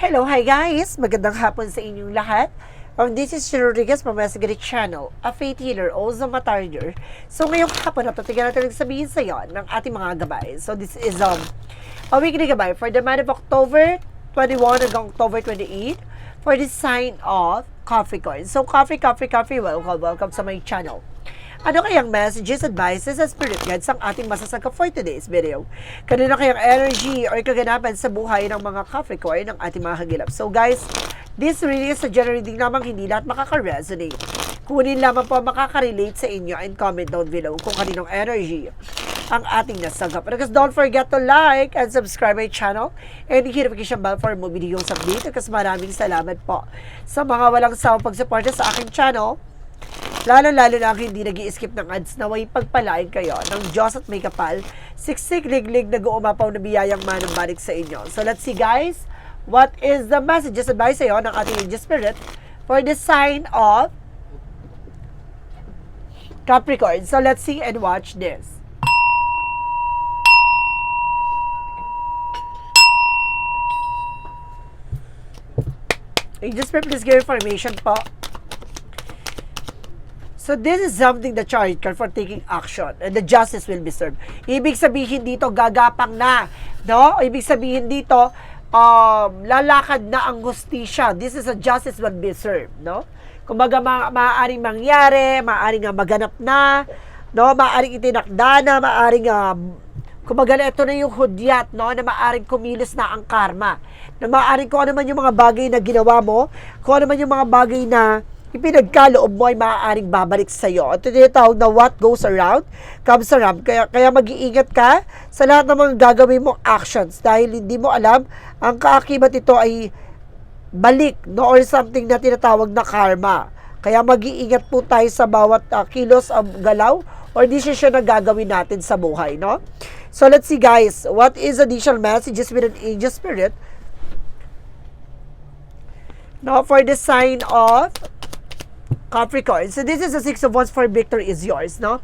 Hello, hi guys! Magandang hapon sa inyong lahat. Um, this is Shiro Rodriguez from Mesgari Channel, a faith healer, also matarder. So ngayong hapon na tingnan natin sabihin sa iyo ng ating mga gabay. So this is um, a weekly gabay for the month of October 21 hanggang October 28 for the sign of Capricorn. So coffee, coffee, coffee, welcome, welcome sa my channel. Ano kayang messages, advices, and spirit guides ang ating masasaka for today's video? Kanino kayang energy or kaganapan sa buhay ng mga Capricorn ng ating mga kagilap? So guys, this really is a general reading lamang hindi lahat makaka-resonate. Kunin lamang po makaka-relate sa inyo and comment down below kung kaninong energy ang ating nasagap. And because don't forget to like and subscribe my channel and hit notification bell for more videos update. Kasi maraming salamat po sa mga walang sawang pagsuporta sa aking channel Lalo-lalo na ang hindi nag skip ng ads na way pagpalain kayo ng Diyos at may kapal, siksik liglig na uumapaw na biyayang manang balik sa inyo. So let's see guys, what is the messages advice sa iyo ng ating Angel Spirit for the sign of Capricorn. So let's see and watch this. Angel Spirit, please give information po. So this is something the charge card for taking action and the justice will be served. Ibig sabihin dito gagapang na, no? Ibig sabihin dito um, lalakad na ang hustisya. This is a justice will be served, no? Kumbaga ma- maaaring mangyari, maaaring nga maganap na, no? Maaaring itinakda na, maaaring uh, kumbaga ito na yung hudyat, no? Na maaaring kumilos na ang karma. Na maaaring kung ano man yung mga bagay na ginawa mo, kung ano man yung mga bagay na ipinagkaloob mo ay maaaring babalik sa iyo. Ito tinatawag na what goes around comes around. Kaya, kaya mag-iingat ka sa lahat ng mga gagawin mong actions dahil hindi mo alam ang kaakibat ito ay balik no or something na tinatawag na karma. Kaya mag-iingat po tayo sa bawat uh, kilos of galaw or decision na gagawin natin sa buhay, no? So let's see guys, what is additional messages with an angel spirit? Now for the sign of Capricorn. So this is the six of wands for victory is yours, no?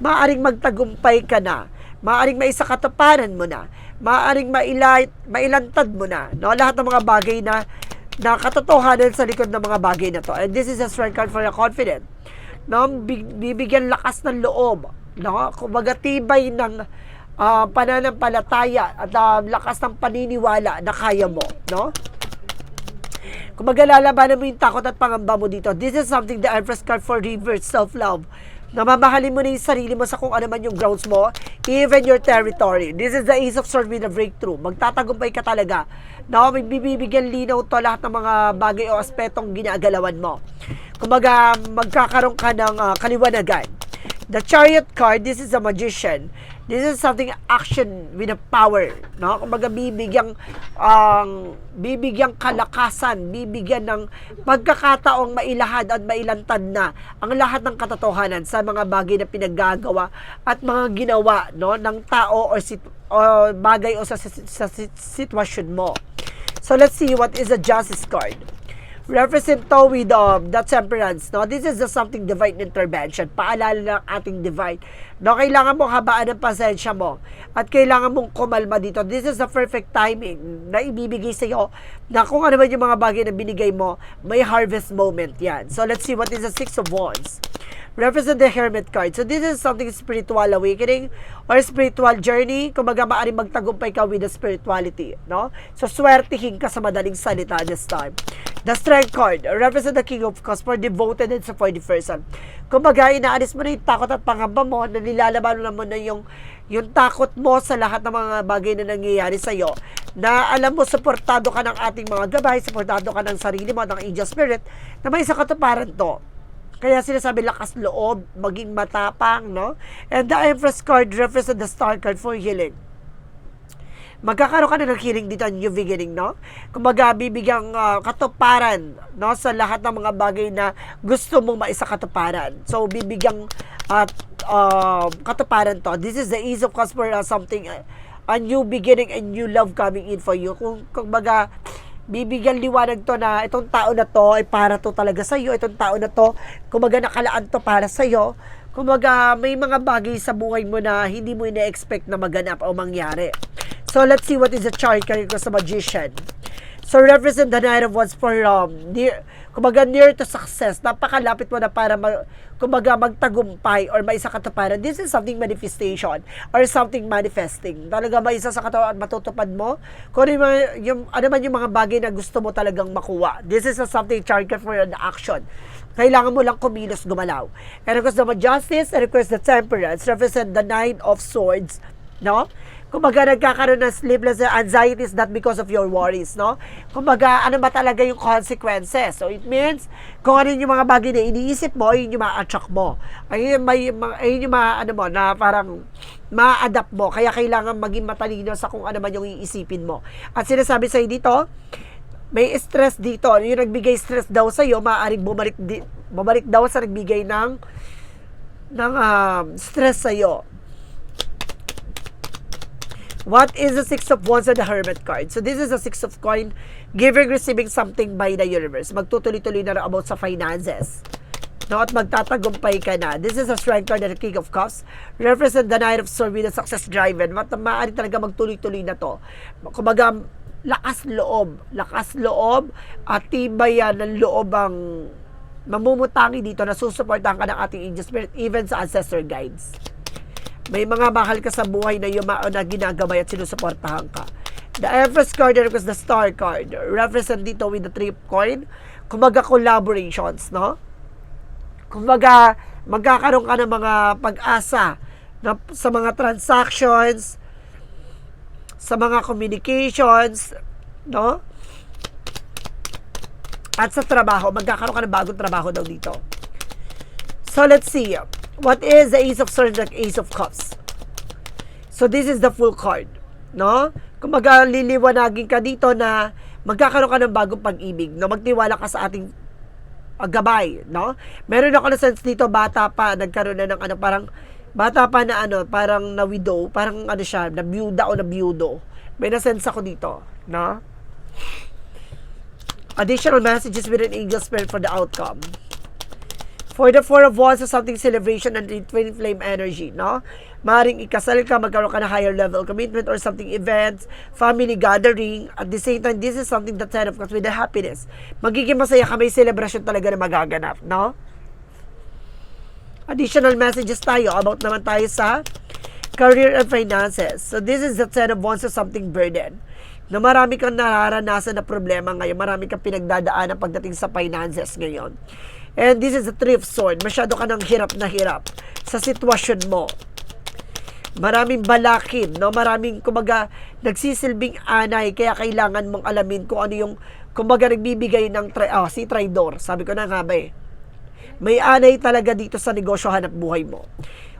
Maaring magtagumpay ka na. Maaring maisakatuparan mo na. Maaring maila, mailantad mo na, no? Lahat ng mga bagay na na katotohanan sa likod ng mga bagay na to. And this is a strength card for the confident. No? Bibigyan lakas ng loob, no? Kumbaga tibay ng uh, pananampalataya at uh, lakas ng paniniwala na kaya mo, no? Kung magalalabanan mo yung takot at pangamba mo dito, this is something the Empress card for reverse self-love. Namamahalin mo na yung sarili mo sa kung ano man yung grounds mo, even your territory. This is the Ace of Swords with a breakthrough. Magtatagumpay ka talaga. No, may bibigyan linaw to lahat ng mga bagay o aspetong ginagalawan mo. Kumbaga, magkakaroon ka ng uh, kaliwanagan. The Chariot card, this is a magician. This is something action with a power, no? Kumbaga bibigyan ang um, bibigyan kalakasan, bibigyan ng pagkakataong mailahad at mailantad na ang lahat ng katotohanan sa mga bagay na pinaggagawa at mga ginawa, no, ng tao or, sit, o bagay o sa, sa, sa sitwasyon mo. So let's see what is the justice card represent with um, the temperance, no? This is just something divine intervention. Paalala ng ating divine. No, kailangan mo habaan ng pasensya mo at kailangan mong kumalma dito. This is the perfect timing na ibibigay sa iyo na kung ano man yung mga bagay na binigay mo, may harvest moment yan. So, let's see what is the Six of Wands represent the Hermit card. So this is something spiritual awakening or spiritual journey. Kumbaga maaari magtagumpay ka with the spirituality, no? So swertihin ka sa madaling salita this time. The Strength card represent the King of Cups for devoted and supportive person. Kumbaga inaalis mo na yung takot at pangamba mo, na nilalaban mo na yung yung takot mo sa lahat ng mga bagay na nangyayari sa iyo na alam mo suportado ka ng ating mga gabay, suportado ka ng sarili mo, ng angel spirit na may sa katuparan to kaya sinasabi lakas loob, maging matapang, no? And the Empress card represents the star card for healing. Magkakaroon ka na ng healing dito, new beginning, no? Kumbaga, bibigyang uh, katuparan, no? Sa lahat ng mga bagay na gusto mong maisa katuparan. So, bibigyang at uh, katuparan to. This is the ease of cups for uh, something, uh, a new beginning and new love coming in for you. Kung, kumbaga, bibigyan liwanag to na itong tao na to ay para to talaga sa iyo. Itong tao na to, kumaga nakalaan to para sa iyo. Kumaga may mga bagay sa buhay mo na hindi mo ina-expect na maganap o mangyari. So let's see what is the chart ko sa magician. So, represent the Nine of Wands for, um, near, kumbaga, near to success. Napakalapit mo na para, mag, kumbaga, magtagumpay or maisa katuparan. This is something manifestation or something manifesting. Talaga maisa sa katawan at matutupad mo. Kung ano, yung, ano man yung mga bagay na gusto mo talagang makuha. This is a something target for an action. Kailangan mo lang kumilos gumalaw. And course, the Justice and course, the Temperance represent the Nine of Swords. No? Kumbaga, nagkakaroon ng sleepless anxieties not because of your worries, no? Kumbaga, ano ba talaga yung consequences? So, it means, kung ano yung mga bagay na iniisip mo, yun yung ma-attract mo. Ayun may, ma- ayun yung ma, ano mo, na parang ma-adapt mo. Kaya kailangan maging matalino sa kung ano man yung iisipin mo. At sinasabi sa'yo dito, may stress dito. Yung nagbigay stress daw sa'yo, maaaring bumalik, di, bumalik daw sa nagbigay ng ng um, stress sa'yo. What is the Six of Wands and the Hermit card? So this is a Six of Coin, giving, receiving something by the universe. Magtutuloy-tuloy na about sa finances. No, at magtatagumpay ka na. This is a Strength card and the King of Cups. Represent the Knight of Swords with a success driven. Mat maaari talaga magtuloy-tuloy na to. Kumbaga, lakas loob. Lakas loob at tibay yan ng loob ang mamumutangi dito na susuportahan ka ng ating angel spirit even sa ancestor guides. May mga mahal ka sa buhay na yuma na ginagabay at sinusuportahan ka. The Empress card and the Star card represent dito with the Trip coin. Kumbaga collaborations, no? Kumbaga magkakaroon ka ng mga pag-asa na, sa mga transactions, sa mga communications, no? At sa trabaho, magkakaroon ka ng bagong trabaho daw dito. So let's see. What is the Ace of Swords and Ace of Cups? So this is the full card, no? Kumbaga liliwanagin ka dito na magkakaroon ka ng bagong pag-ibig, no? Magtiwala ka sa ating uh, gabay, no? Meron ako na sense dito bata pa nagkaroon na ng ano parang bata pa na ano, parang na widow, parang ano siya, na byuda o na byudo. May na sense ako dito, no? Additional messages with an angel spirit for the outcome. For the Four of Wands, so something celebration and twin flame energy, no? Maring ikasal ka, magkaroon ka na higher level commitment or something events, family gathering. At the same time, this is something that set of course with the happiness. Magiging masaya ka, may celebration talaga na magaganap, no? Additional messages tayo about naman tayo sa career and finances. So this is the ten of wands so something burden. Na marami kang nararanasan na problema ngayon, marami kang pinagdadaanan pagdating sa finances ngayon. And this is a three of sword. Masyado ka ng hirap na hirap sa sitwasyon mo. Maraming balakin, no? Maraming, kumbaga, nagsisilbing anay, kaya kailangan mong alamin kung ano yung, kumbaga, nagbibigay ng, tri- ah, si Tridor. Sabi ko na nga ba eh. May anay talaga dito sa negosyo hanap buhay mo.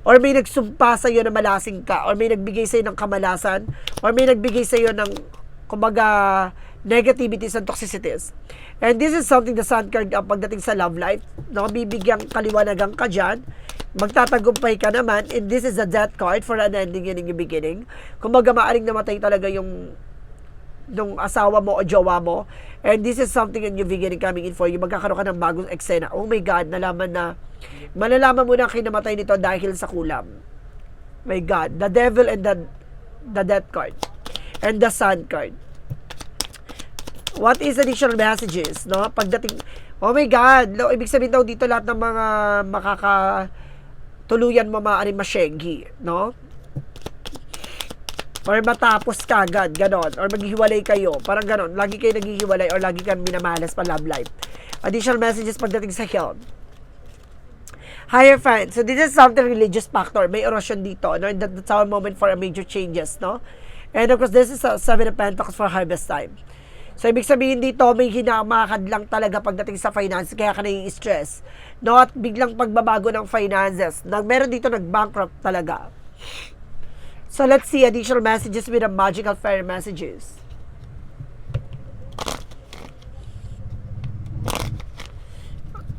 Or may nagsumpa sa iyo na malasing ka, or may nagbigay sa iyo ng kamalasan, or may nagbigay sa iyo ng, kumbaga, negativities and toxicities. And this is something the sun card uh, pagdating sa love life, no, bibigyan kaliwanagan ka dyan, magtatagumpay ka naman, and this is a death card for an ending and a beginning. Kumbaga, maaring namatay talaga yung nung asawa mo o jowa mo. And this is something a new beginning coming in for you. Magkakaroon ka ng bagong eksena. Oh my God, nalaman na, malalaman mo na kinamatay nito dahil sa kulam. My God, the devil and the, the death card. And the sun card. What is additional messages, no? Pagdating, oh my God, no, ibig sabihin daw dito lahat ng mga makaka tuluyan mo maaaring masyenggi, no? Or matapos kagad, ganon. Or maghihiwalay kayo, parang ganon. Lagi kayo naghihiwalay or lagi kang minamalas pa love life. Additional messages pagdating sa health. Higher fan. So this is something religious factor. May orasyon dito, no? That, that's our moment for a major changes, no? And of course, this is a seven of pentacles for harvest time. So, ibig sabihin dito, may hinamakad lang talaga pagdating sa finance, kaya ka stress No? At biglang pagbabago ng finances. Nag, meron dito nag-bankrupt talaga. So, let's see additional messages with the magical fairy messages.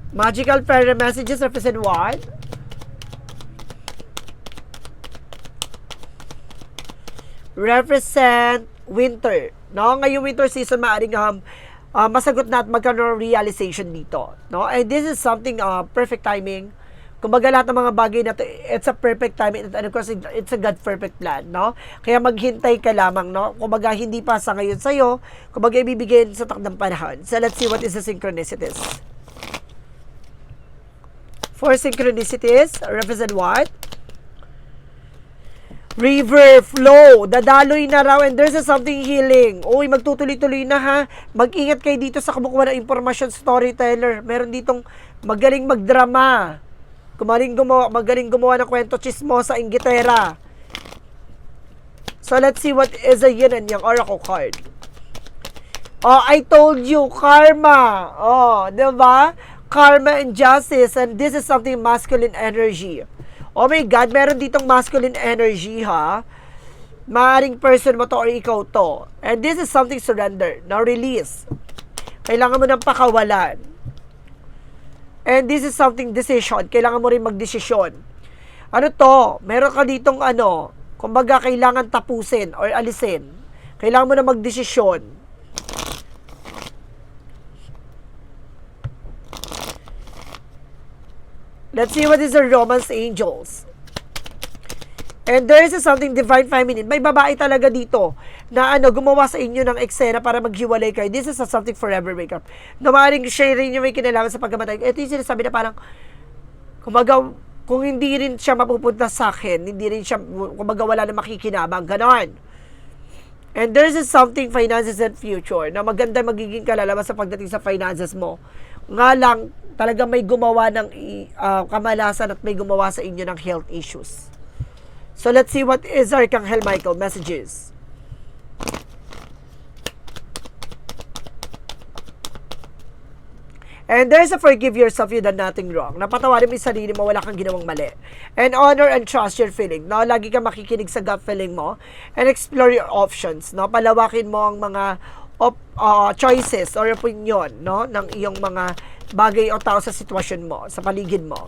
Magical fairy messages represent what? Represent winter. No? Ngayong winter season, maaaring um, uh, masagot na at magkaroon realization dito. No? And this is something uh, perfect timing. Kumbaga lahat ng mga bagay na to, it's a perfect time and of course, it's a God perfect plan, no? Kaya maghintay ka lamang, no? Kumbaga hindi pa sa ngayon sa'yo, kumbaga ibibigay sa takdang panahon. So let's see what is the synchronicities. Four synchronicities represent what? River flow. Dadaloy na raw and there's a something healing. Uy, magtutuloy-tuloy na ha. Mag-ingat kayo dito sa kumukuha ng information storyteller. Meron ditong magaling magdrama. Kumaling gumawa, magaling gumawa ng kwento chismosa inggitera. So let's see what is a yin and yang oracle card. Oh, I told you, karma. Oh, 'di ba? Karma and justice and this is something masculine energy. Oh my God, meron ditong masculine energy ha. Maaring person mo to or ikaw to. And this is something surrender. Now release. Kailangan mo ng pakawalan. And this is something decision. Kailangan mo rin magdesisyon. Ano to? Meron ka ditong ano, kumbaga kailangan tapusin or alisin. Kailangan mo na magdesisyon. Let's see what is the romance angels. And there is something divine feminine. May babae talaga dito na ano, gumawa sa inyo ng eksena para maghiwalay kayo. This is a something forever makeup. Na maaaring siya rin yung may kinalaman sa pagkamatay. Ito yung sinasabi na parang, kumbaga, kung hindi rin siya mapupunta sa akin, hindi rin siya, kumbaga wala na makikinabang, ganon. And there's is something finances and future na maganda magiging kalalaman sa pagdating sa finances mo. Nga lang, talaga may gumawa ng uh, kamalasan at may gumawa sa inyo ng health issues. So let's see what is Archangel Michael messages. And there's a forgive yourself, you done nothing wrong. Napatawarin mo yung sarili mo, wala kang ginawang mali. And honor and trust your feeling. No? Lagi kang makikinig sa gut feeling mo. And explore your options. No? Palawakin mo ang mga op, uh, choices or opinion no? ng iyong mga bagay o tao sa sitwasyon mo, sa paligid mo.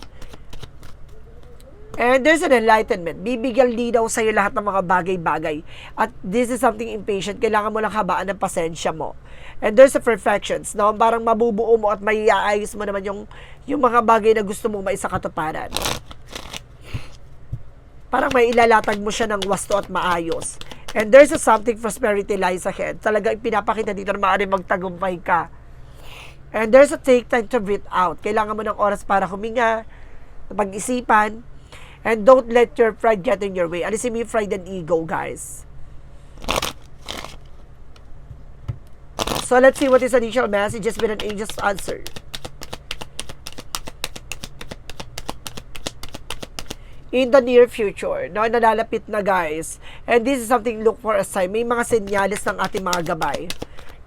And there's an enlightenment. Bibigyan linaw sa iyo lahat ng mga bagay-bagay. At this is something impatient. Kailangan mo lang habaan ng pasensya mo. And there's a perfections. No? Parang mabubuo mo at maiaayos mo naman yung, yung mga bagay na gusto mo maisa katuparan. Parang may ilalatag mo siya ng wasto at maayos. And there's a something prosperity lies ahead. Talaga pinapakita dito na maaari magtagumpay ka. And there's a take time to breathe out. Kailangan mo ng oras para huminga, pag-isipan, And don't let your pride get in your way. Alisin mo yung pride and ego, guys. So let's see what is initial messages with an angel's answer. In the near future, no, nalalapit na guys. And this is something look for a sign. May mga senyales ng ating mga gabay.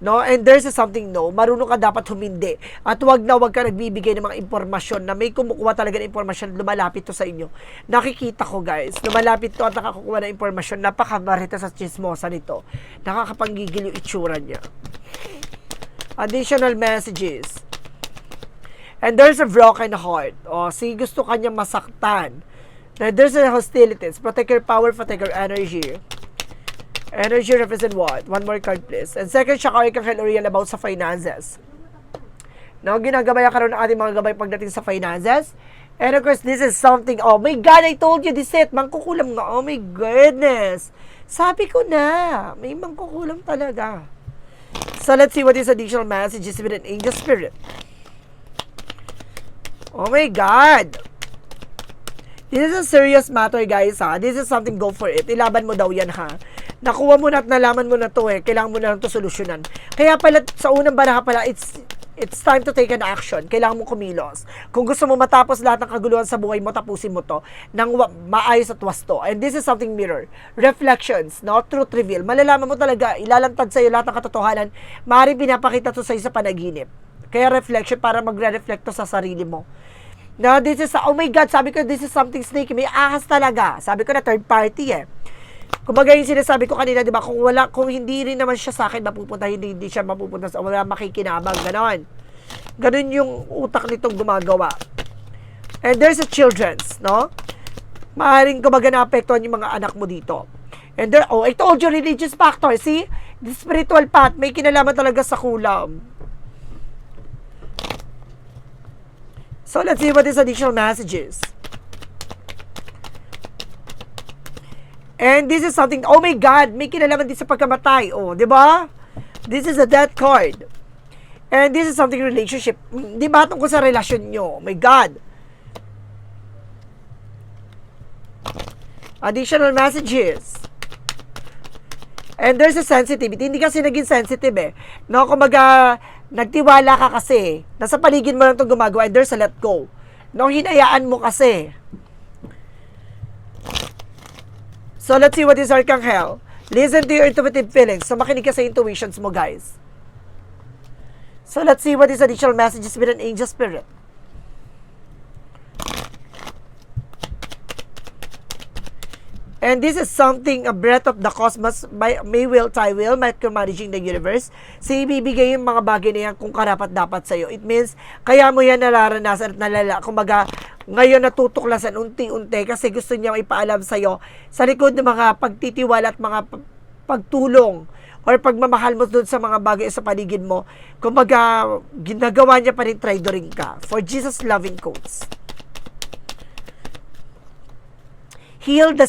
No? And there's a something no, marunong ka dapat humindi. At wag na wag ka nagbibigay ng mga impormasyon na may kumukuha talaga ng impormasyon, lumalapit to sa inyo. Nakikita ko guys, lumalapit to at nakakukuha ng impormasyon, napakamarita sa chismosa nito. Nakakapanggigil yung itsura niya. Additional messages. And there's a broken heart. O, si gusto kanya masaktan. And there's a hostilities. Protect your power, protect your energy. Energy represent what? One more card, please. And second, siya kay kang real about sa finances. Now, ginagabay ka ng ating mga gabay pagdating sa finances. And of course, this is something, oh my God, I told you this it. Mangkukulam nga. Oh my goodness. Sabi ko na, may mangkukulam talaga. So, let's see what is additional messages with an angel spirit. Oh my God. This is a serious matter, guys, ha. This is something, go for it. Ilaban mo daw yan, ha nakuha mo na at nalaman mo na to eh, kailangan mo na lang to solusyonan. Kaya pala, sa unang baraha pala, it's it's time to take an action. Kailangan mo kumilos. Kung gusto mo matapos lahat ng kaguluhan sa buhay mo, tapusin mo to ng maayos at wasto. And this is something mirror. Reflections, no? Truth reveal. Malalaman mo talaga, ilalantad sa'yo lahat ng katotohanan. Maaaring pinapakita to sa'yo sa panaginip. Kaya reflection para magre-reflect to sa sarili mo. Now, this is, oh my God, sabi ko, this is something sneaky. May ahas talaga. Sabi ko na third party eh. Kumbaga yung sinasabi ko kanina, di ba, kung wala, kung hindi rin naman siya sa akin mapupunta, hindi, hindi siya mapupunta sa, wala makikinabang, gano'n. Ganun yung utak nitong gumagawa. And there's a children's, no? Maaring kumbaga naapektuhan yung mga anak mo dito. And there, oh, I told you, religious factor. See? The spiritual path, may kinalaman talaga sa kulam. So, let's see what is additional messages. And this is something, oh my God, may kinalaman din sa pagkamatay. Oh, di ba? This is a death card. And this is something relationship. Di ba tungkol sa relasyon nyo? Oh my God. Additional messages. And there's a sensitivity. Hindi kasi naging sensitive eh. No, kumbaga, nagtiwala ka kasi. Nasa paligid mo lang itong gumagawa and there's a let go. No, hinayaan mo kasi. So, let's see what is Archangel. Listen to your intuitive feelings. So, makinig ka sa intuitions mo, guys. So, let's see what is additional messages with an angel spirit. And this is something, a breath of the cosmos, may, may will, I will, micromanaging the universe. So, ibibigay yung mga bagay na yan kung karapat dapat sa'yo. It means, kaya mo yan nararanasan at nalala. Kumbaga, ngayon natutuklasan unti-unti kasi gusto niya ipaalam sa'yo sa likod ng mga pagtitiwala at mga pagtulong or pagmamahal mo dun sa mga bagay sa paligid mo. Kumbaga, ginagawa niya pa rin tridoring ka. For Jesus loving quotes. heal the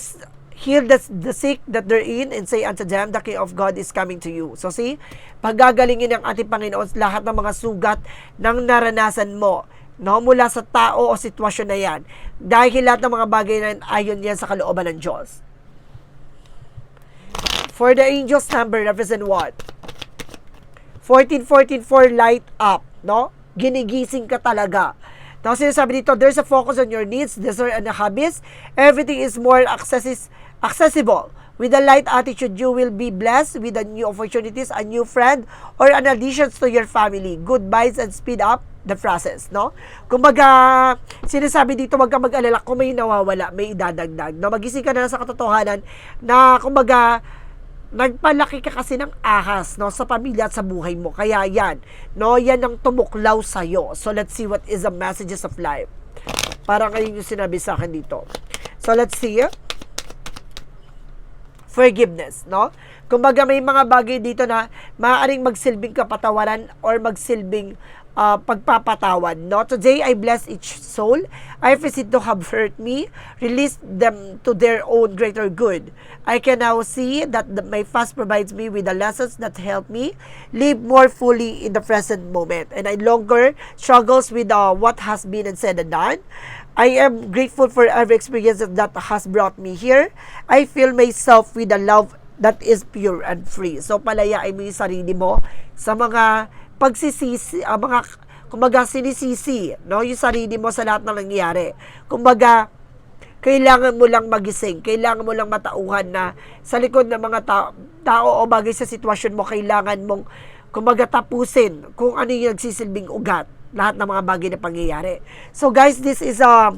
heal the, the sick that they're in and say unto them, the King of God is coming to you. So see, pagagalingin ng ating Panginoon lahat ng mga sugat ng naranasan mo no, mula sa tao o sitwasyon na yan. Dahil lahat ng mga bagay na yan, ayon yan sa kalooban ng Diyos. For the angel's number represent what? 1444 light up, no? Ginigising ka talaga. Tapos sinasabi dito, there's a focus on your needs, desire, and habits. Everything is more accessis, accessible. With a light attitude, you will be blessed with the new opportunities, a new friend, or an additions to your family. Good vibes and speed up the process, no? Kumbaga, sinasabi dito, wag ka mag-alala. Kung may nawawala, may idadagdag. No? Magising ka na sa katotohanan na, kumbaga, nagpalaki ka kasi ng ahas no? Sa pamilya at sa buhay mo. Kaya yan no? Yan ang tumuklaw sa so let's see what is the messages of life. Parang ngayon yung sinabi sa akin dito. So let's see. Forgiveness no? Kumbaga may mga bagay dito na maaaring magsilbing kapatawaran or magsilbing uh, pagpapatawad. No? Today, I bless each soul. I forbid to have hurt me. Release them to their own greater good. I can now see that the, my fast provides me with the lessons that help me live more fully in the present moment. And I longer struggles with uh, what has been and said and done. I am grateful for every experience that has brought me here. I feel myself with a love that is pure and free. So, palayain mo yung sarili mo sa mga pagsisisi, ang mga, kumbaga, sinisisi, no? Yung sarili mo sa lahat ng nangyayari. Kumbaga, kailangan mo lang magising, kailangan mo lang matauhan na sa likod ng mga tao, tao o bagay sa sitwasyon mo, kailangan mong, kumbaga, tapusin kung ano yung nagsisilbing ugat, lahat ng mga bagay na pangyayari. So, guys, this is a,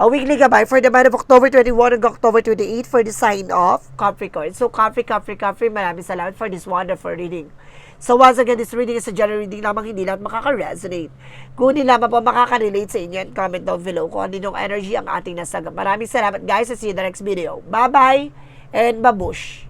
a weekly gabay for the month of October 21 and October 28 for the sign of Capricorn. So, Capri, Capri, Capri, maraming salamat for this wonderful reading. So once again, this reading is a general reading lamang hindi lahat makaka-resonate. Kung hindi lamang po makaka-relate sa inyo, comment down below kung yung energy ang ating nasagap. Maraming salamat guys. See you in the next video. Bye-bye and babush!